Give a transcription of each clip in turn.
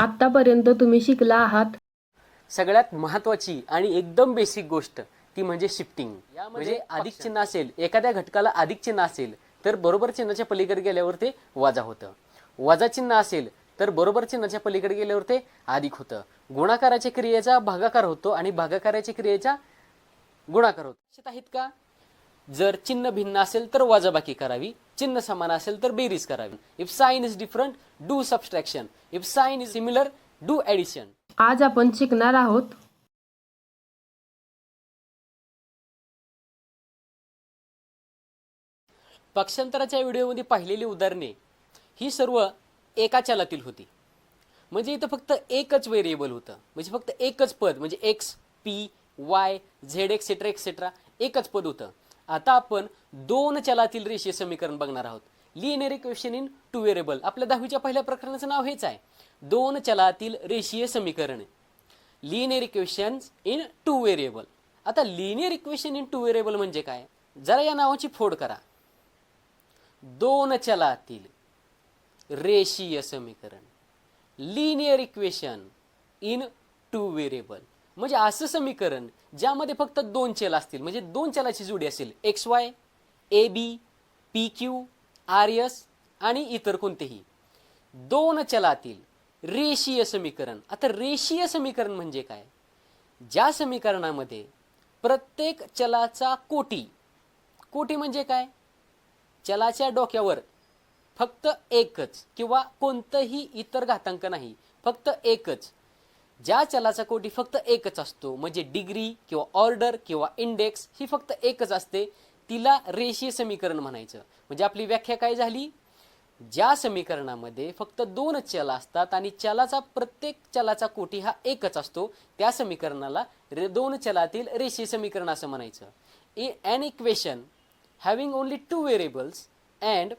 आत्तापर्यंत तुम्ही शिकला आहात? सगळ्यात महत्वाची आणि एकदम बेसिक गोष्ट ती म्हणजे शिफ्टिंग म्हणजे अधिक चिन्ह असेल एखाद्या घटकाला अधिक चिन्ह असेल तर बरोबर चिन्हाच्या पलीकडे गेल्यावर ते वजा होतं. वजा चिन्ह असेल तर बरोबर चिन्हाच्या पलीकडे गेल्यावर ते अधिक होतं. गुणाकाराच्या क्रियेचा भागाकार होतो आणि भागाकाराच्या क्रियेचा गुणाकार होतो. लक्षात आहेत का? जर चिन्ह भिन्न असेल तर वजाबाकी करावी चिन्ह समान असेल तर बेरीज करावी. If sign is different do subtraction if sign is similar do addition आज आपण शिकणार आहोत पक्षांतराच्या व्हिडिओमध्ये पाहिलेली उदाहरणे. ही सर्व एका चलातील होती. म्हणजे इथं फक्त एकच व्हेरिएबल होतं. म्हणजे फक्त एकच पद म्हणजे X P Y Z etcetera etcetera एकच पद होतं. आता आपण दोन चलातील रेषीय समीकरण बघणार आहोत. Linear equation in two variable आपल्या दहावीच्या पहिल्या प्रकरणाचं नाव हेच आहे. दोन चलातील रेषीय समीकरण. Linear equations in two variable आता linear equation in two variable म्हणजे काय? जरा या नावाची फोड करा. दोन चलातील रेषीय समीकरण. Linear equation in two variable म्हणजे असं समीकरण ज्यामध्ये फक्त दोन चल असतील म्हणजे दोन चलाची जोडी असेल X Y A B P Q R S आणि इतर कोणतेही. दोन चलातील रेषीय समीकरण. आता रेषीय समीकरण म्हणजे काय? ज्या समीकरणामध्ये प्रत्येक चलाचा कोटी कोटी म्हणजे काय? चलाच्या डोक्यावर फक्त एकच किंवा कोणतंही इतर घातांक नाही फक्त एकच ज्या चलाचा कोटी फक्त एकच असतो म्हणजे डिग्री किंवा ऑर्डर किंवा इंडेक्स ही फक्त एकच असते. तिला रेषीय समीकरण म्हणायचं. म्हणजे आपली व्याख्या काय झाली? ज्या समीकरणामध्ये फक्त दोनच चल असतात आणि चलाचा प्रत्येक चलाचा कोटी हा एकच असतो त्या समीकरणाला रे दोन चलातील रेषीय समीकरण असं म्हणायचं. A an equation having only two variables and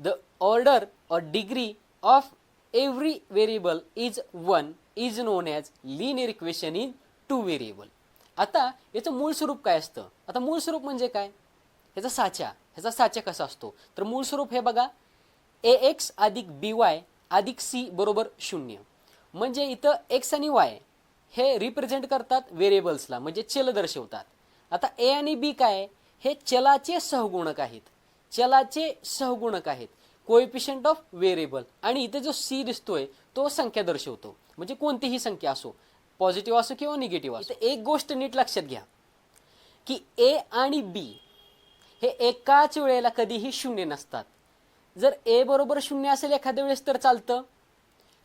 the order or degree of every variable is one is known as linear equation in two variable आता याचं मूळ स्वरूप काय असतं? आता मूळ स्वरूप म्हणजे काय? ह्याचा साचा. ह्याचा साचा कसा असतो? तर मूळ स्वरूप हे बघा. ए एक्स अधिक बी वाय अधिक सी बरोबर शून्य. म्हणजे इथं एक्स आणि वाय हे रिप्रेझेंट करतात व्हेरिएबल्सला म्हणजे चल दर्शवतात. आता ए आणि बी काय? हे चलाचे सहगुणक आहेत. चलाचे सहगुणक आहेत. Coefficient of variable. आणि इथे जो सी दिसतोय तो संख्या दर्शवतो. म्हणजे कोणतीही संख्या असो पॉझिटिव्ह असो किंवा निगेटिव्ह असो. एक गोष्ट नीट लक्षात घ्या की ए आणि बी हे एकाच वेळेला कधीही शून्य नसतात. जर ए बरोबर शून्य असेल एखाद्या वेळेस तर चालतं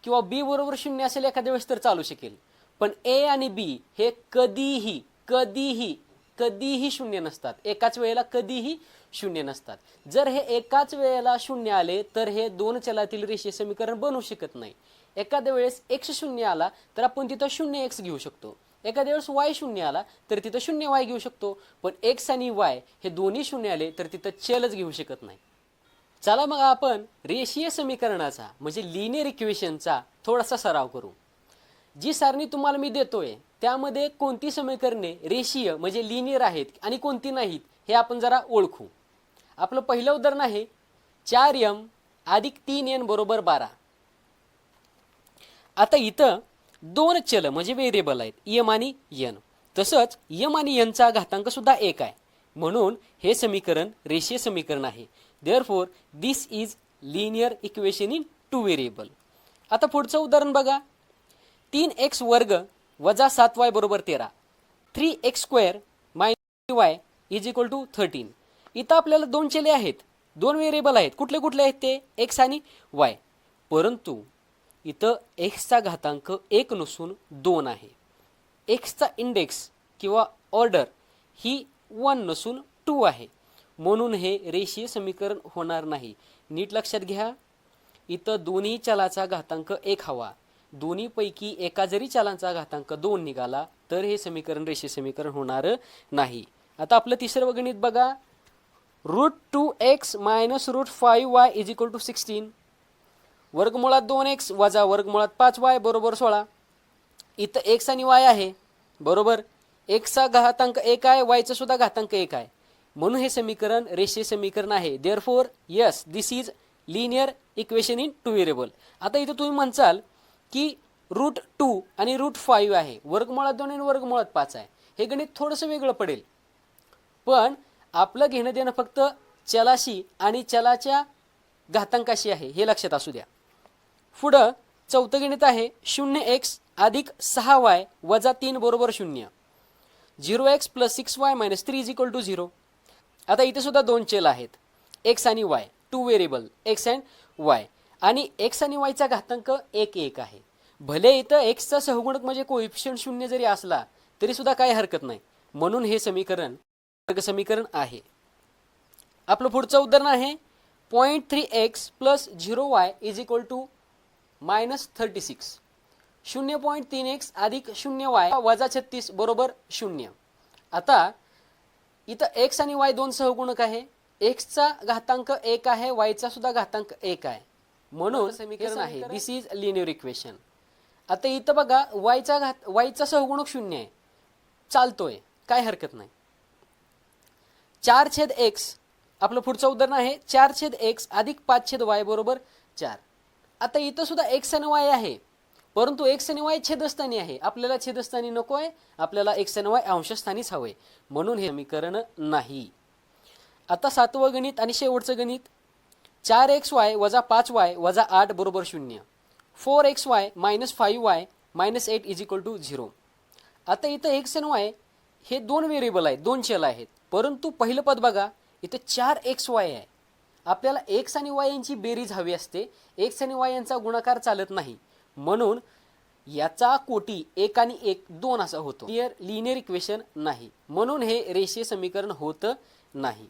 किंवा बी बरोबर शून्य असेल एखाद्या वेळेस तर चालू शकेल. पण ए आणि बी हे कधीही कधीही कधीही शून्य नसतात. एकाच वेळेला कधीही शून्य नसतात. जर हे एकाच वेळेला शून्य आले तर हे दोन चलातील रेषीय समीकरण बनवू शकत नाही. एखाद्या वेळेस एक्स शून्य आला तर आपण तिथं शून्य एक्स घेऊ शकतो. एखाद्या वेळेस वाय शून्य आला तर तिथं शून्य वाय घेऊ शकतो. पण एक्स आणि वाय हे दोन्ही शून्य आले तर तिथं चलच घेऊ शकत नाही. चला मग आपण रेषीय समीकरणाचा म्हणजे लिनियर इक्वेशनचा थोडासा सराव करू. जी सारणी तुम्हाला मी देतोय त्यामध्ये कोणती समीकरणे रेषीय म्हणजे लिनियर आहेत आणि कोणती नाहीत हे आपण जरा ओळखू. आपलं पहिलं उदाहरण आहे चार यम अधिक तीन एन बरोबर बारा. आता इथं दोन चल म्हणजे व्हेरिएबल आहेत यम आणि यन तसंच यम आणि यनचा घातांक सुद्धा एक आहे. म्हणून हे समीकरण रेषीय समीकरण आहे. Therefore this is linear equation in two variable आता पुढचं उदाहरण बघा. तीन एक्स वर्ग वजा सात वाय बरोबर तेरा. Three X square minus Y is equal to thirteen. इथं आपल्याला दोन चले आहेत. दोन व्हेरिएबल आहेत. कुठले कुठले आहेत ते? एक्स आणि वाय. परंतु इथं एक्सचा घातांक एक नसून दोन आहे. एक्सचा इंडेक्स किंवा ऑर्डर ही वन नसून टू आहे. म्हणून हे रेषीय समीकरण होणार नाही. नीट लक्षात घ्या. इथं दोन्ही चलाचा घातांक एक हवा. दोन्हीपैकी एका जरी चलांचा घातांक दोन निघाला तर हे समीकरण रेषे समीकरण होणार नाही. आता आपलं तिसरं गणित बघा. Root two X minus root five Y is equal to sixteen. वर्गमुळात दोन एक्स वजा वर्गमुळात पाच वाय बरोबर सोळा. इथं एक्स आणि वाय आहे बरोबर? एक्सचा घातांक एक आहे वायचा सुद्धा घातांक एक आहे. म्हणून हे समीकरण रेषीय समीकरण आहे. Therefore yes this is linear equation in two variable आता इथं तुम्ही म्हणचाल की रूट टू आणि रूट फाईव्ह आहे. वर्गमुळात दोन आणि वर्गमुळात पाच आहे. हे गणित थोडंसं वेगळं पडेल. पण आपलं घेणं देणं फक्त चलाशी आणि चलाच्या घातांकाशी आहे हे लक्षात असू द्या. पुढं चौथं गणित आहे शून्य एक्स अधिक सहा वाय वजा तीन बरोबर शून्य. Zero X plus six Y minus three is equal to zero. आता इथे सुद्धा दोन चल आहेत. एक्स आणि Y two variable X and Y. आणि एक्स आणि वायचा घातांक एक एक आहे. भले इथं एक्सचा सहगुणक म्हणजे कोइफिशियंट शून्य जरी असला तरी सुद्धा काही हरकत नाही. म्हणून हे समीकरण वर्ग समीकरण आहे. आपलं पुढचं उदाहरण आहे point three X plus zero Y is equal to minus thirty six शून्य पॉईंट तीन एक्स अधिक शून्य वाय वजा छत्तीस बरोबर शून्य. आता इथं एक्स आणि वाय दोन सहगुणक आहे. एक्सचा घातांक एक आहे वायचा सुद्धा घातांक एक आहे. म्हणून समीकरण आहे. दिस इज लिनियर इक्वेशन आता इथं बघा वायचा घात वायचा सहगुणक शून्य आहे. चालतोय. काय हरकत नाही. चार छेद एक्स आपलं पुढचं उदाहरण आहे. चार छेद एक्स अधिक पाच छेद वाय बरोबर चार. आता इथं सुद्धा एक्स आणि वाय आहे. परंतु एक्स आणि वाय छेदस्थानी आहे. आपल्याला छेदस्थानी नको आहे. आपल्याला एक्स आणि वाय अंशस्थानीच हवंय. म्हणून हे समीकरण नाही. आता सातवं गणित आणि शेवटचं गणित. चार एक्स वाय वजा पाच वाय वजा आठ बरोबर शून्य. Four X Y minus five Y minus eight is equal to zero. आता इथं एक्स आणि वाय हे दोन व्हेरिएबल आहेत दोन चल आहेत. परंतु पहिलं पद बघा इथं चार एक्स वाय आहे. आपल्याला एक्स आणि वाय यांची बेरीज हवी असते. एक्स आणि वाय यांचा गुणाकार चालत नाही. म्हणून याचा कोटी एक आणि एक दोन असा होतो. क्लिअर लिनियर इक्वेशन नाही. म्हणून हे रेषीय समीकरण होत नाही.